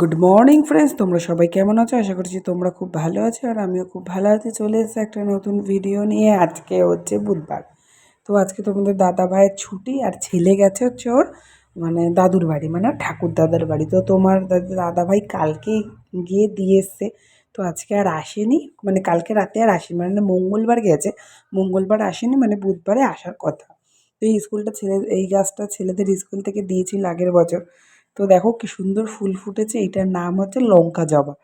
Good morning friends তোমরা সবাই কেমন আছো? আশা করছি তোমরা খুব ভালো আছো আর আমিও খুব ভালো আছি। চলে এসেছি একটা নতুন ভিডিও নিয়ে। আজকে হচ্ছে বুধবার। তো আজকে তোমাদের দাদা ভাইয়ের ছুটি আর ছেলে গেছে হচ্ছে ওর মানে দাদুর বাড়ি মানে ঠাকুর দাদার বাড়ি। তো তোমার দাদা ভাই কালকে গিয়ে দিয়ে এসছে। তো আজকে আর আসেনি। মানে কালকে রাতে আর আসেনি। মানে মঙ্গলবার গেছে। মঙ্গলবার আসেনি মানে বুধবারে আসার কথা। তো এই স্কুলটা ছেলে, এই গাছটা ছেলেদের স্কুল থেকে দিয়েছিল আগের বছর। তো দেখো কি সুন্দর ফুল ফুটেছে, এটার নাম হচ্ছে লঙ্কা জবা।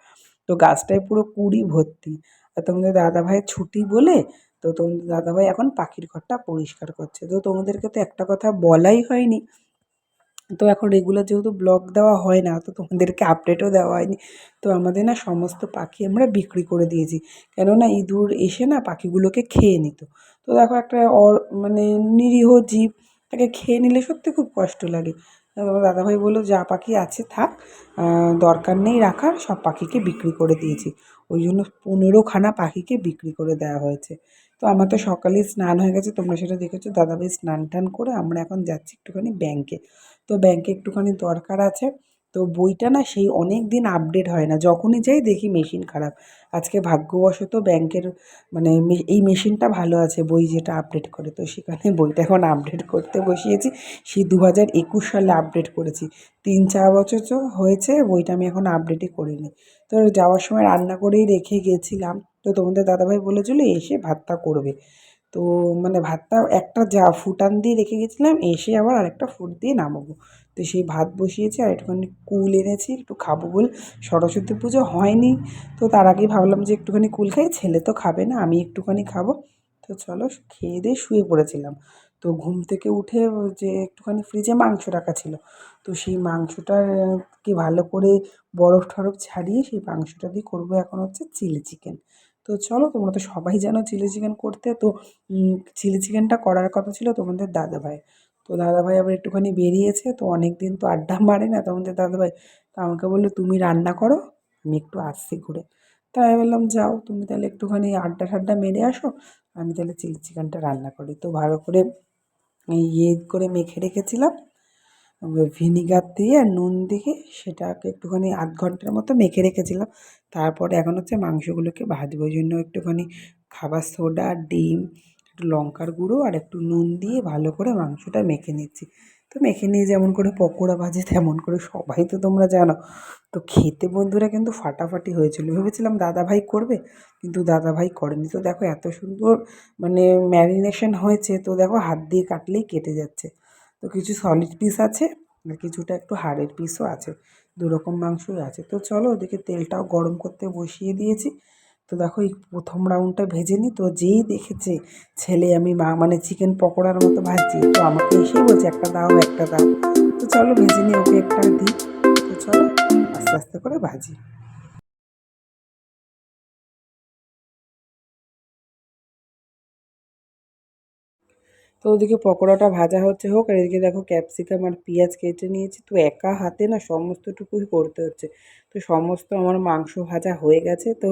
তো গাছটায় পুরো কুড়ি ভর্তি। আর তোমাদের দাদাভাইয়ের ছুটি বলে, তো তোমাদের দাদাভাই এখন পাখির ঘরটা পরিষ্কার করছে। তো তোমাদেরকে তো একটা কথা বলাই হয়নি। তো এখন রেগুলার যেহেতু ব্লগ দেওয়া হয় না, তো তোমাদেরকে আপডেটও দেওয়া হয়নি। তো আমাদের না সমস্ত পাখি আমরা বিক্রি করে দিয়েছি। কেননা ইঁদুর এসে না পাখিগুলোকে খেয়ে নিত। তো দেখো একটা মানে নিরীহ জীব তাকে খেয়ে নিলে সত্যি খুব কষ্ট লাগে। দাদাভাই বলল, যা পাখি আছে থাক দরকার নেই রাখার, সব পাখিকে বিক্রি করে দিয়েছি। ওই জন্য পনেরোখানা পাখিকে বিক্রি করে দেওয়া হয়েছে। তো আমার তো সকালে স্নান হয়ে গেছে, তোমরা সেটা দেখেছ? দাদাভাই স্নান টান করে আমরা এখন যাচ্ছি একটুখানি ব্যাংকে তো ব্যাংকে একটুখানি দরকার আছে। তো বইটা না সেই অনেক দিন আপডেট হয় না। যখনই যাই দেখি মেশিন খারাপ। আজকে ভাগ্যবশত ব্যাংকের মানে এই মেশিনটা ভালো আছে, বই যেটা আপডেট করে। তো সেখানে বইটা এখন আপডেট করতে বসিয়েছি। সেই দু হাজার একুশ সালে আপডেট করেছি। তিন চার বছর তো হয়েছে, বইটা আমি এখন আপডেটই করিনি। তো যাওয়ার সময় রান্না করেই রেখে গেছিলাম। তো তোমাদের দাদাভাই বলেছিলো, এসে ভাতটা করবে। তো মানে ভাতটা একটা যা ফুটান দিয়ে রেখে গেছিলাম, এসে আবার আরেকটা ফুট দিয়ে নামাবো। তো সেই ভাত বসিয়েছি আর একটুখানি কুল এনেছি, একটু খাব বল। সরস্বতী পুজো হয়নি, তো তার আগেই ভাবলাম যে একটুখানি কুল খাই, ছেলে তো খাবে না, আমি একটুখানি খাব। তো চলো খেয়ে দিয়ে শুয়ে পড়েছিলাম। তো ঘুম থেকে উঠে যে একটুখানি ফ্রিজে মাংস রাখা ছিল, তো সেই মাংসটাকে ভালো করে বরফ টরফ ছাড়িয়ে সেই মাংসটা দিয়ে করব এখন হচ্ছে চিলি চিকেন তো চলো, তোমরা তো সবাই জানো চিলি চিকেন করতে। তো চিলি চিকেনটা করার কথা ছিল তোমাদের দাদাভাই। তো দাদাভাই আবার একটুখানি বেরিয়েছে, তো অনেক দিন তো আড্ডা মারে না তোমাদের দাদাভাই। তো আমাকে বলল, তুমি রান্না করো, আমি একটু আসছি ঘুরে। তাই আমি বললাম, যাও, তুমি তাহলে একটুখানি আড্ডা ঠাড্ডা মেরে আসো, আমি তাহলে চিলি চিকেনটা রান্না করি। তো ভালো করে ইয়ে করে মেখে রেখেছিলাম। ভিনিগার দিয়ে আর নুন দিয়ে সেটাকে একটুখানি আধ ঘণ্টার মতো মেখে রেখেছিলাম। তারপরে এখন হচ্ছে মাংসগুলোকে ভাজবো। ওই জন্য একটুখানি খাবার সোডা, ডিম, একটু লঙ্কার গুঁড়ো আর একটু নুন দিয়ে ভালো করে মাংসটা মেখে নিচ্ছি। তো মেখে নিয়ে যেমন করে পকোড়া ভাজে, তেমন করে সবাই তো তোমরা জানো। তো খেতে বন্ধুরা কিন্তু ফাটাফাটি হয়েছিল। ভেবেছিলাম দাদাভাই করবে, কিন্তু দাদাভাই করেনি। তো দেখো এত সুন্দর মানে ম্যারিনেশন হয়েছে। তো দেখো হাত দিয়ে কাটলেই কেটে যাচ্ছে। তো কিছু সলিড পিস আছে আর কিছুটা একটু হাড়ের পিসও আছে। দু রকম মাংসই আছে। তো চলো ওদিকে তেলটাও গরম করতে বসিয়ে দিয়েছি। তো দেখো এই প্রথম রাউন্ডটা ভেজে নিই তো যেই দেখেছে ছেলে আমি মা মানে চিকেন পকোড়ার মতো ভাজছি, তো আমাকে এসেই বলছে, একটা দাও একটা দাও। তো চলো ভেজে নিই ওকে একটা দিই। তো চলো আস্তে আস্তে করে ভাজি। তো ওদিকে পকোড়াটা ভাজা হচ্ছে হোক, আর এদিকে দেখো ক্যাপসিকাম আর পেঁয়াজ কেটে নিয়েছি। তো একা হাতে না সমস্তটুকুই করতে হচ্ছে। তো সমস্ত আমার মাংস ভাজা হয়ে গেছে। তো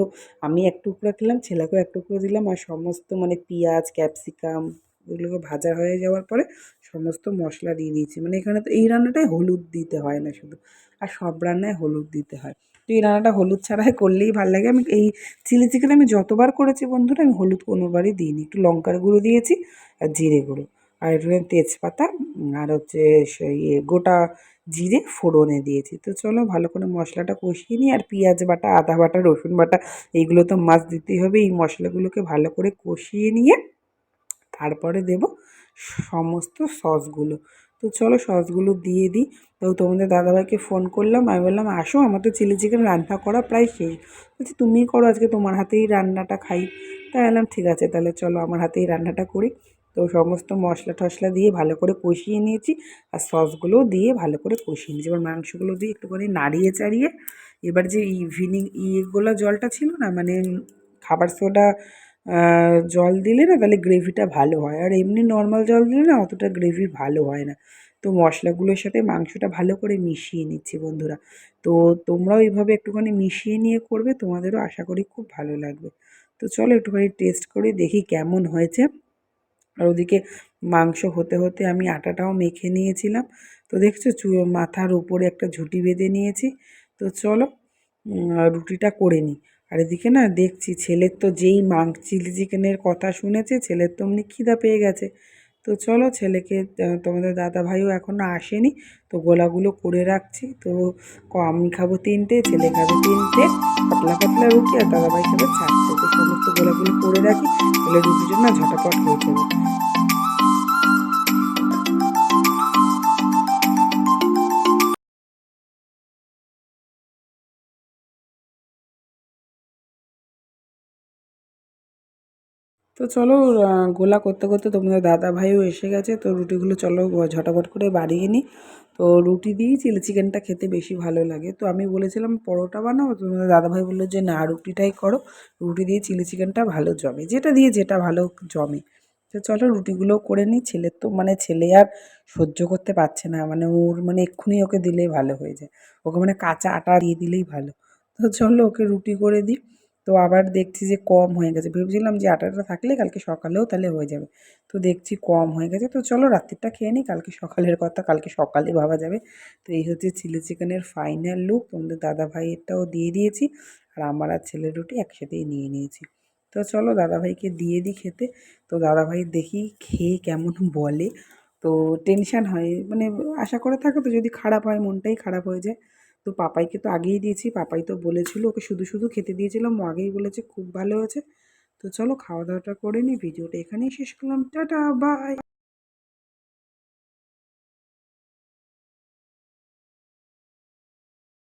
আমি এক টুকরো খেলাম, ছেলেকেও এক টুকরো দিলাম, আর সমস্ত মানে পেঁয়াজ, ক্যাপসিকাম এগুলোকে ভাজা হয়ে যাওয়ার পরে সমস্ত মশলা দিয়ে দিয়েছি। মানে এখানে তো এই রান্নাটায় হলুদ দিতে হয় না শুধু। আর সব রান্নায় হলুদ দিতে হয়। তো এই রান্নাটা হলুদ ছাড়াই করলেই ভালো লাগে। আমি এই চিলি চিকেন আমি যতবার করেছি বন্ধুরা, আমি হলুদ কোনোবারই দিইনি। একটু লঙ্কার গুঁড়ো দিয়েছি আর জিরে গুঁড়ো। আর একটু তেজপাতা আর হচ্ছে সেই গোটা জিরে ফোড়নে দিয়েছি। তো চলো ভালো করে মশলাটা কষিয়ে নিই। আর পেঁয়াজ বাটা, আদা বাটা, রসুন বাটা, এইগুলো তো মাছ দিতেই হবে। এই মশলাগুলোকে ভালো করে কষিয়ে নিয়ে তারপরে দেব সমস্ত সসগুলো তো চলো সসগুলো দিয়ে দিই। তো তোমাদের দাদাভাইকে ফোন করলাম, আমি বললাম, আসো আমার তো চিলি চিকেন রান্না করা প্রায় শেষ। বলছি তুমিই করো, আজকে তোমার হাতেই রান্নাটা খাই। তাই বললাম, ঠিক আছে, তাহলে চলো আমার হাতেই রান্নাটা করি। তো সমস্ত মশলা টশলা দিয়ে ভালো করে কষিয়ে নিয়েছি আর সসগুলোও দিয়ে ভালো করে কষিয়ে নিয়েছি। এবার মাংসগুলো দিয়ে একটুখানি নাড়িয়ে চাড়িয়ে, এবার যে ইভিনিং ইয়েগুলো জলটা ছিল না মানে খাবার সোডা জল দিলে না তাহলে গ্রেভিটা ভালো হয়। আর এমনি নর্মাল জল দিলে না অতটা গ্রেভি ভালো হয় না। তো মশলাগুলোর সাথে মাংসটা ভালো করে মিশিয়ে নিচ্ছি বন্ধুরা। তো তোমরাও এইভাবে একটুখানি মিশিয়ে নিয়ে করবে, তোমাদেরও আশা করি খুব ভালো লাগবে। তো চলো একটুখানি টেস্ট করে দেখি কেমন হয়েছে। আর ওদিকে মাংস হতে হতে আমি আটাটাও মেখে নিয়েছিলাম। তো দেখছ চু, মাথার উপরে একটা ঝুঁটি বেঁধে নিয়েছি। তো চলো রুটিটা করে নিই। আর এদিকে না দেখছি ছেলের তো যেই মাং চিলি চিকেনের কথা শুনেছে, ছেলের তো অমনি খিদা পেয়ে গেছে। তো চলো ছেলেকে তোমাদের দাদা ভাইও এখনও আসেনি, তো গোলাগুলো করে রাখছি। তো আমি খাব তিনটে, ছেলে খাবে তিনটে, পাতলা পাতলা রুটি আর দাদা ভাই খাবে চারটে। তো সমস্ত গোলাগুলো করে রাখি, তাহলে রুটিটা না ঝটাপট হয়ে যাবে। তো চলো গোলা করতে করতে তোমাদের দাদা ভাইও এসে গেছে, তো রুটিগুলো চলো ঝটাপট করে বাড়িয়ে নিই। তো রুটি দিয়েই চিলি চিকেনটা খেতে বেশি ভালো লাগে। তো আমি বলেছিলাম, পরোটা বানাবো তো তোমাদের দাদা ভাই বলল যে, না, রুটিটাই করো। রুটি দিয়ে চিলি চিকেনটা ভালো জমে। যেটা দিয়ে যেটা ভালো জমে। তো চলো, রুটিগুলো করে নিই। ছেলের তো মানে ছেলে আর সহ্য করতে পারছে না। মানে ওর মানে এক্ষুনি ওকে দিলেই ভালো হয়ে যায়। ওকে মানে কাঁচা আটা দিয়ে দিলেই ভালো। তো চলো, ওকে রুটি করে দিই। তো আবার দেখছি যে কম হয়ে গেছে। ভেবেছিলাম যে আটাটা থাকলে কালকে সকালেও তাহলে হয়ে যাবে। তো দেখছি কম হয়ে গেছে। তো চলো রাত্রিটা খেয়ে নিই। কালকে সকালের কথা, কালকে সকালে ভাবা যাবে। তো এই হচ্ছে চিলি চিকেনের ফাইনাল লুক। তোমাদের দাদা ভাইয়েরটাও দিয়ে দিয়েছি আর আমার আর ছেলের রুটি একসাথেই নিয়ে নিয়েছি। তো চলো দাদাভাইকে দিয়ে দিই খেতে। তো দাদাভাই দেখি খেয়ে কেমন বলে। তো টেনশান হয়। মানে আশা করে থাকে তো যদি খারাপ হয়, মনটাই খারাপ হয়ে যায়। তো পাপাইকে তো আগেই দিয়েছি, পাপাই তো বলেছিল ওকে শুধু শুধু খেতে দিয়েছিলাম, ও আগেই বলেছে খুব ভালো হয়েছে। তো চলো খাওয়া দাওয়াটা করে নিই, ভিডিওটা এখানেই শেষ করলাম, টাটা বাই